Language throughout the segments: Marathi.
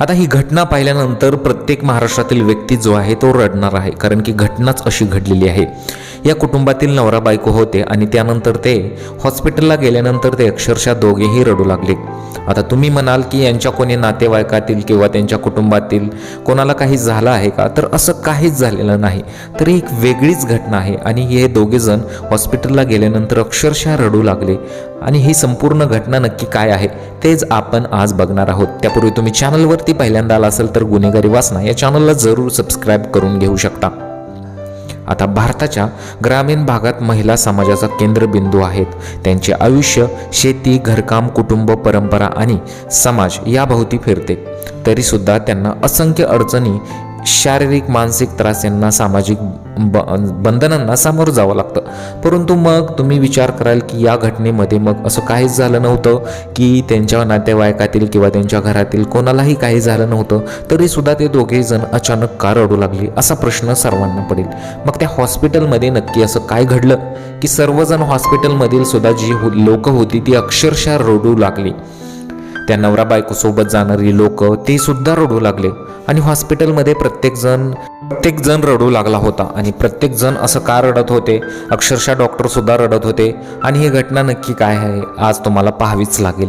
आता ही घटना पाहिल्यानंतर प्रत्येक महाराष्ट्रातील व्यक्ती जो आहे तो रडणार आहे कारण की घटनाच अशी घडलेली आहे. या कुटुंबातील नवरा बायको होते आणि त्यानंतर ते हॉस्पिटलला गेल्यानंतर ते अक्षरशः दोघेही रडू लागले. आता तुम्ही म्हणाल की यांच्या कोणी नातेवाईकातील किंवा त्यांच्या कुटुंबातील कोणाला काही झालं आहे का? तर असं काहीच झालेलं नाही. तर एक वेगळीच घटना आहे आणि हे दोघेजण हॉस्पिटलला गेल्यानंतर अक्षरशः रडू लागले. आणि ही संपूर्ण घटना नक्की काय आहे तेच आपण आज बघणार आहोत. त्यापूर्वी तुम्ही चॅनलवरती पहिल्यांदा आला असेल तर गुन्हेगारी वाचना या चॅनलला जरूर सबस्क्राईब करून घेऊ शकता. आता भारताच्या ग्रामीण भागात महिला समाजाचा केंद्रबिंदू आहेत. त्यांचे आयुष्य शेती घरकाम कुटुंब परंपरा आणि समाज याभोवती फिरते. तरीसुद्धा त्यांना असंख्य अडचणी शारीरिक मानसिक त्रास यांना सामाजिक ब बंधनांना सामोरं जावं लागतं. परंतु मग तुम्ही विचार कराल की या घटनेमध्ये मग असं काहीच झालं नव्हतं की त्यांच्या नातेवाईकातील किंवा त्यांच्या घरातील कोणालाही काही झालं नव्हतं तरीसुद्धा ते दोघे जण अचानक का रडू लागले असा प्रश्न सर्वांना पडेल. मग त्या हॉस्पिटलमध्ये नक्की असं काय घडलं की सर्वजण हॉस्पिटलमधील सुद्धा जी हो लोक होती ती अक्षरशः रडू लागली. त्या नवरा बायकोसोबत जाणारी लोक ते सुद्धा रडू लागले. आणि हॉस्पिटलमध्ये प्रत्येकजण प्रत्येकजण रडू लागला होता. आणि प्रत्येकजण असं का रडत होते? अक्षरशः डॉक्टर सुद्धा रडत होते. आणि ही घटना नक्की काय आहे आज तुम्हाला पाहावीच लागेल.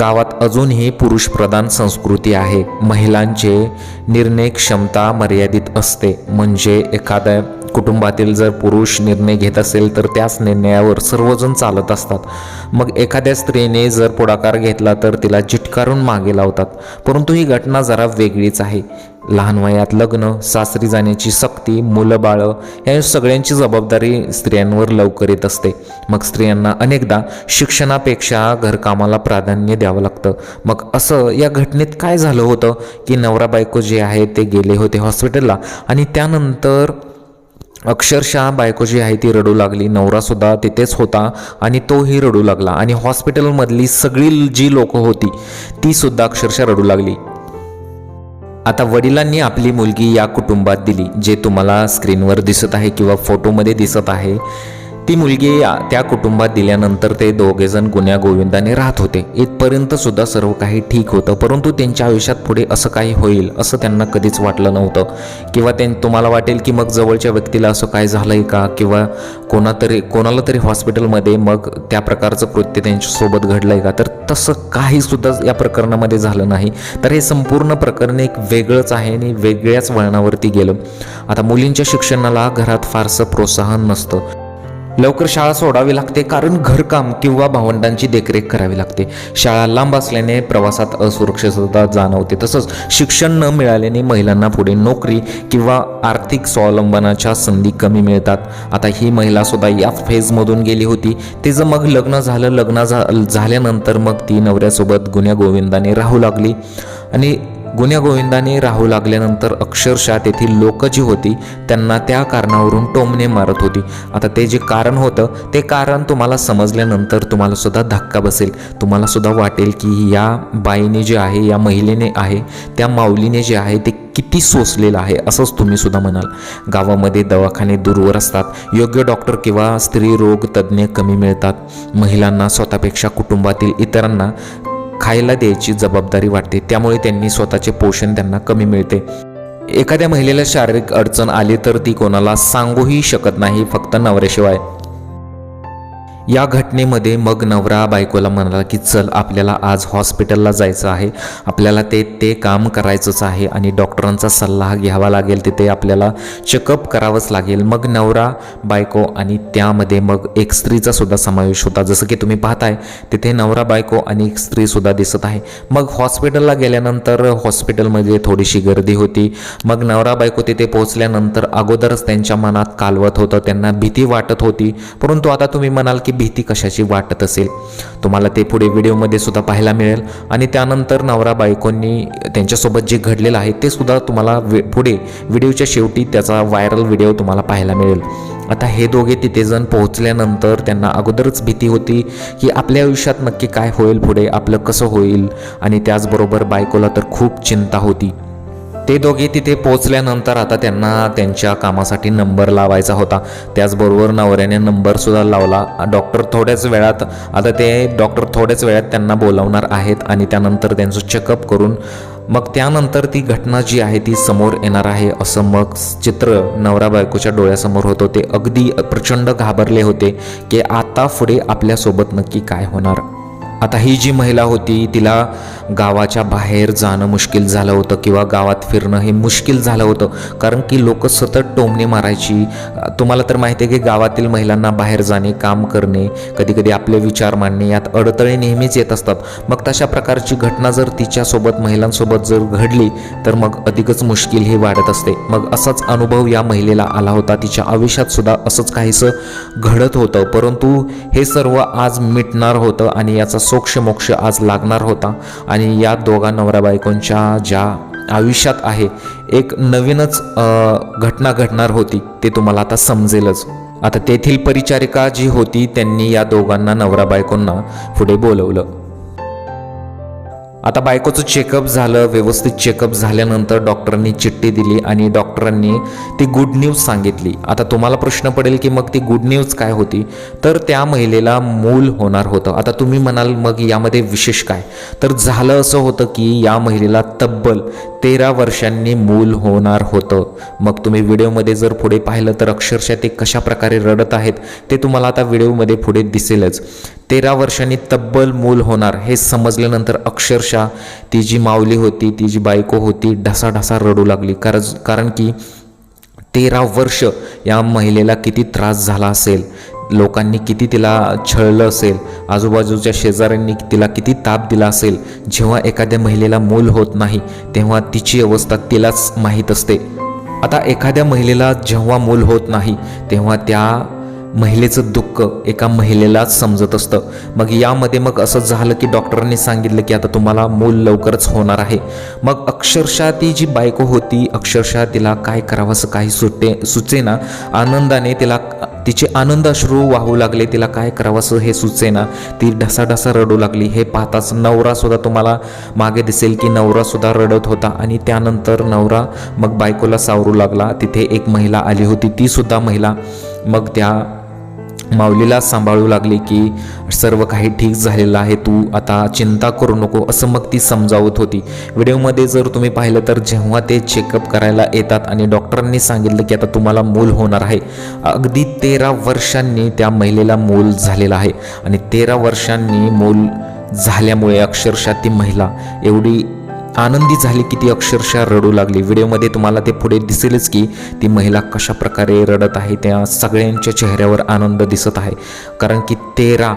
गावात अजूनही पुरुषप्रधान संस्कृती आहे. महिलांचे निर्णय क्षमता मर्यादित असते. म्हणजे एखाद्या कुटुंबातील जर पुरुष निर्णय घेत असेल तर त्याच निर्णयावर सर्वजण चालत असतात. मग एखाद्या स्त्रीने जर पुढाकार घेतला तर तिला चिटकारून मागे लावतात. परंतु ही घटना जरा वेगळीच आहे. लहान वयात लग्न सासरी जाण्याची सक्ती मुलं बाळं या सगळ्यांची जबाबदारी स्त्रियांवर लवकर येत असते. मग स्त्रियांना अनेकदा शिक्षणापेक्षा घरकामाला प्राधान्य द्यावं लागतं. मग असं या घटनेत काय झालं होतं की नवरा बायको जे आहे ते गेले होते हॉस्पिटलला आणि त्यानंतर अक्षरशः बायको जी आहे ती रडू लागली. नवरासुद्धा तिथेच होता आणि तोही रडू लागला. आणि हॉस्पिटलमधली सगळी जी लोक होती ती सुद्धा अक्षरशः रडू लागली. आता वडिलांनी आपली मुलगी या कुटुंबात दिली जे तुम्हाला स्क्रीनवर दिसत आहे किंवा फोटोमध्ये दिसत आहे. ती मुलगी या- त्या कुटुंबात दिल्यानंतर ते दोघेजण गुन्ह्या गोविंदाने राहत होते. इथपर्यंत सुद्धा सर्व काही ठीक होतं. परंतु त्यांच्या आयुष्यात पुढे असं काही होईल असं त्यांना कधीच वाटलं नव्हतं. किंवा त्यां तुम्हाला वाटेल की मग जवळच्या व्यक्तीला असं काय झालंय का? किंवा कोणातरी कोणाला तरी हॉस्पिटलमध्ये मग त्या प्रकारचं कृत्य त्यांच्यासोबत घडलंय का? तर तसं काही सुद्धा या प्रकरणामध्ये झालं नाही. तर हे संपूर्ण प्रकरण एक वेगळंच आहे आणि वेगळ्याच वळणावरती गेलं. आता मुलींच्या शिक्षणाला घरात फारसं प्रोत्साहन नसतं. लवकर शाळा सोडावी लागते कारण घरकाम किंवा भावंडांची देखरेख करावी लागते. शाळा लांब असल्याने प्रवासात असुरक्षितता जाणवते. तसंच शिक्षण न मिळाल्याने महिलांना पुढे नोकरी किंवा आर्थिक स्वावलंबनाच्या संधी कमी मिळतात. आता ही महिला सुद्धा या फेजमधून गेली होती. तिचं मग लग्न झालं लग्न झा झाल्यानंतर मग ती नवऱ्यासोबत गुन्ह्या गोविंदाने राहू लागली. आणि गुण्यागोविंदाने राहू लागल्यानंतर अक्षरशः तेथील लोक जी होती त्यांना त्या कारणावरून टोमणे मारत होती. आता ते जे कारण होतं ते कारण तुम्हाला समजल्यानंतर तुम्हाला सुद्धा धक्का बसेल. तुम्हाला सुद्धा वाटेल की या बाईने जे आहे या महिलेने आहे त्या माऊलीने जे आहे ते किती सोसलेलं आहे असंच तुम्ही सुद्धा म्हणाल. गावामध्ये दवाखाने दूरवर असतात. योग्य डॉक्टर किंवा स्त्री रोग तज्ज्ञ कमी मिळतात. महिलांना स्वतःपेक्षा कुटुंबातील इतरांना खायला द्यायची जबाबदारी वाटते. त्यामुळे त्यांनी स्वतःचे पोषण त्यांना कमी मिळते. एखाद्या महिलेला शारीरिक अडचण आली तर ती कोणाला सांगूही शकत नाही फक्त नवऱ्याशिवाय. या घटनेमध्ये मग नवरा बायकोला म्हणाला की चल आपल्याला आज हॉस्पिटलला जायचं आहे. आपल्याला ते ते काम करायचंच आहे आणि डॉक्टरांचा सल्ला घ्यावा लागेल. तिथे आपल्याला चेकअप करावंच लागेल. मग नवरा बायको आणि त्यामध्ये मग एक स्त्रीचा सुद्धा समावेश होता. जसं की तुम्ही पाहताय तिथे नवरा बायको आणि एक स्त्रीसुद्धा दिसत आहे. मग हॉस्पिटलला गेल्यानंतर हॉस्पिटलमध्ये थोडीशी गर्दी होती. मग नवरा बायको तिथे पोहोचल्यानंतर अगोदरच त्यांच्या मनात कालवत होतं. त्यांना भीती वाटत होती. परंतु आता तुम्ही म्हणाल की भीती कशाची वाटत असेल? तुम्हाला ते पुढे व्हिडिओमध्ये सुद्धा पाहायला मिळेल. आणि त्यानंतर नवरा बायकोंनी त्यांच्यासोबत जे घडलेलं आहे ते सुद्धा तुम्हाला वे पुढे व्हिडिओच्या शेवटी त्याचा व्हायरल व्हिडिओ तुम्हाला पाहायला मिळेल. आता हे दोघे तिथे जण पोहोचल्यानंतर त्यांना अगोदरच भीती होती की आपल्या आयुष्यात नक्की काय होईल पुढे आपलं कसं होईल? आणि त्याचबरोबर बायकोला तर खूप चिंता होती. ते दोघे तिथे पोचल्यानंतर आता त्यांना त्यांच्या कामासाठी नंबर लावायचा होता. त्याचबरोबर नवऱ्याने नंबरसुद्धा लावला. डॉक्टर थोड्याच वेळात आता ते डॉक्टर थोड्याच वेळात त्यांना बोलावणार आहेत आणि त्यानंतर त्यांचं चेकअप करून मग त्यानंतर ती घटना जी आहे ती समोर येणार आहे असं मग चित्र नवरा बायकोच्या डोळ्यासमोर होतं. ते अगदी प्रचंड घाबरले होते की आता पुढे आपल्यासोबत नक्की काय होणार. आता ही जी महिला होती तिला गावाच्या बाहेर जाणं मुश्किल झालं होतं किंवा गावात फिरणं हे मुश्किल झालं होतं. कारण की लोक सतत टोमणे मारायची. तुम्हाला तर माहिती आहे की गावातील महिलांना बाहेर जाणे काम करणे कधीकधी आपले विचार मांडणे यात अडथळे नेहमीच येत असतात. मग तशा प्रकारची घटना जर तिच्यासोबत महिलांसोबत जर घडली तर मग अधिकच मुश्किल हे वाढत असते. मग असाच अनुभव या महिलेला आला होता. तिच्या आयुष्यात सुद्धा असंच काहीसं घडत होतं. परंतु हे सर्व आज मिटणार होतं आणि याचा सोक्ष मोक्ष आज लागणार होता. आणि या दोघा नवरा बायकोंच्या ज्या आयुष्यात आहे एक नवीनच घटना घडणार होती ते तुम्हाला आता समजेलच. आता तेथील परिचारिका जी होती त्यांनी या दोघांना नवरा बायकोंना पुढे बोलवलं. आता बायकोचं चेकअप झालं व्यवस्थित चेकअप झाल्यानंतर डॉक्टरांनी चिठ्ठी दिली आणि डॉक्टरांनी ती गुड न्यूज सांगितली. आता तुम्हाला प्रश्न पडेल की मग ती गुड न्यूज काय होती? तर त्या महिलेला मूल होणार होतं. आता तुम्ही म्हणाल मग यामध्ये विशेष काय? तर झालं असं होतं की या महिलेला तब्बल तेरा वर्षांनी मूल होणार होतं. मग तुम्ही व्हिडिओमध्ये जर पुढे पाहिलं तर अक्षरशः ते कशा प्रकारे रडत आहेत ते तुम्हाला आता व्हिडिओमध्ये पुढे दिसेलच. तेरा वर्षांनी तब्बल मूल होणार हे समजल्यानंतर अक्षरशः ती जी माऊली होती ती जी बायको होती ढसाढसा रडू लागली. कारण कारण की तेरा वर्ष या महिलेला किती त्रास झाला असेल लोकांनी किती तिला छळलं असेल आजूबाजूच्या शेजाऱ्यांनी तिला किती ताप दिला असेल जेव्हा एखाद्या महिलेला मूल होत नाही तेव्हा तिची अवस्था तिलाच माहीत असते. आता एखाद्या महिलेला जेव्हा मूल होत नाही तेव्हा त्या महिलेचं दुःख एका महिलेलाच समजत असतं. मग यामध्ये मग असं झालं की डॉक्टरांनी सांगितलं की आता तुम्हाला मूल लवकरच होणार आहे. मग अक्षरशः ती जी बायको होती अक्षरशः तिला काय करावं असं काही सुटे सुचेना. आनंदाने तिला तिचे आनंद अश्रू वाहू लागले तिला काय करावं असं हे सुचेना. ती ढसाढसा रडू लागली. हे पाहताच नवरासुद्धा तुम्हाला मागे दिसेल की नवरासुद्धा रडत होता आणि त्यानंतर नवरा मग बायकोला सावरू लागला. तिथे एक महिला आली होती. तीसुद्धा महिला मग त्या माऊलीला सांभाळू लागली की सर्व काही ठीक झालेलं आहे तू आता चिंता करू नको असं मग ती समजावत होती. व्हिडिओमध्ये जर तुम्ही पाहिलं तर जेव्हा ते चेकअप करायला येतात आणि डॉक्टरांनी सांगितलं की आता तुम्हाला मूल होणार आहे अगदी तेरा वर्षांनी त्या महिलेला मूल झालेलं आहे. आणि तेरा वर्षांनी मूल झाल्यामुळे अक्षरशः ती महिला एवढी आनंदी झाली की ती अक्षरशः रडू लागली. व्हिडिओमध्ये तुम्हाला ते पुढे दिसेलच की ती महिला कशा प्रकारे रडत आहे. त्या सगळ्यांच्या चेहऱ्यावर आनंद दिसत आहे. कारण की तेरा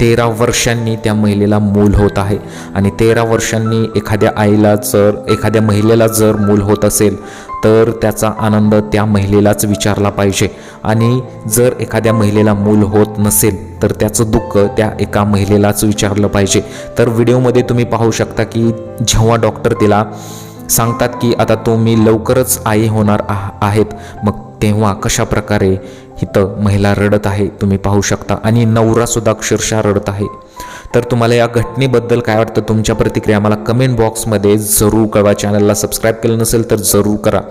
तेरा वर्षांनी त्या महिलेला मूल होत आहे. आणि तेरा वर्षांनी एखाद्या आईला जर एखाद्या महिलेला जर मूल होत असेल तर त्याचा आनंद त्या महिलेलाच विचारला पाहिजे. आणि जर एखाद्या महिलेला मूल होत नसेल तर त्याचं दुःख त्या एका महिलेलाच विचारलं पाहिजे. तर व्हिडिओमध्ये तुम्ही पाहू शकता की जेव्हा डॉक्टर तिला सांगतात की आता तुम्ही लवकरच आई होणार आह- आहेत मग तेव्हा कशा प्रकारे इथं महिला रडत आहे तुम्ही पाहू शकता. आणि नवरासुद्धा अक्षरशः रडत आहे. तर तुम्हाला या घटनेबद्दल काय वाटतं? तुमच्या प्रतिक्रिया मला कमेंट बॉक्समध्ये जरूर कळवा. चॅनलला सबस्क्राईब केलं नसेल तर जरूर करा.